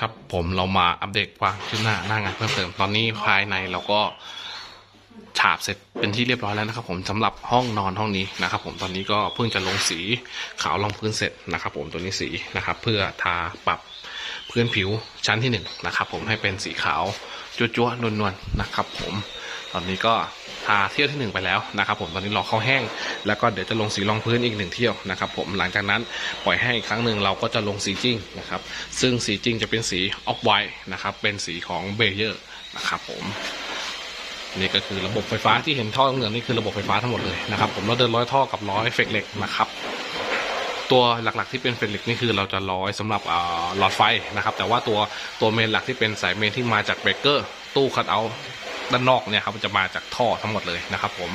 ครับผมเรามาอัปเดตความคืบหน้าหน้างานเพิ่มเติมตอนนี้ภายในเราก็ฉาบเสร็จเป็นที่เรียบร้อยแล้วนะครับ ผมสำหรับห้องนอนห้องนี้นะครับ ผมตอนนี้ก็เพิ่งจะลงสีขาวรองพื้นเสร็จนะครับ ผมตัวนี้สีนะครับ เพื่อทาปรับพื้นผิวชั้นที่หนึ่งนะครับ ผมให้เป็นสีขาวจั๊วๆนวลๆนะครับ ผมตอนนี้ก็ ทาเที่ยวที่หนึ่งไปแล้วนะครับผมตอนนี้รอเข้าแห้ง แล้วก็เดี๋ยวจะลงสีรองพื้นอีกหนึ่งเที่ยวนะครับผมหลังจากนั้นปล่อยให้อีกครั้งหนึ่งเราก็จะลงสีจริงนะครับซึ่งสีจริงจะเป็นสีออฟไวท์นะครับเป็นสีของเบเยอร์นะครับผมนี่ก็คือระบบไฟฟ้าที่เห็นท่อเหลืองนี่คือระบบไฟฟ้าทั้งหมดเลยนะครับผมเราเดินร้อยท่อกับร้อยเฟกเหล็กนะครับตัวหลักๆที่เป็นเฟกเหล็กนี่คือเราจะร้อยสำหรับหลอดไฟนะครับแต่ว่าตัวตัวเมนหลักที่เป็นสายเมนที่มาจากเบรกเกอร์ตู้คัทเอา ด้านนอกเนี่ยครับมันจะมาจากท่อทั้งหมดเลยนะครับผม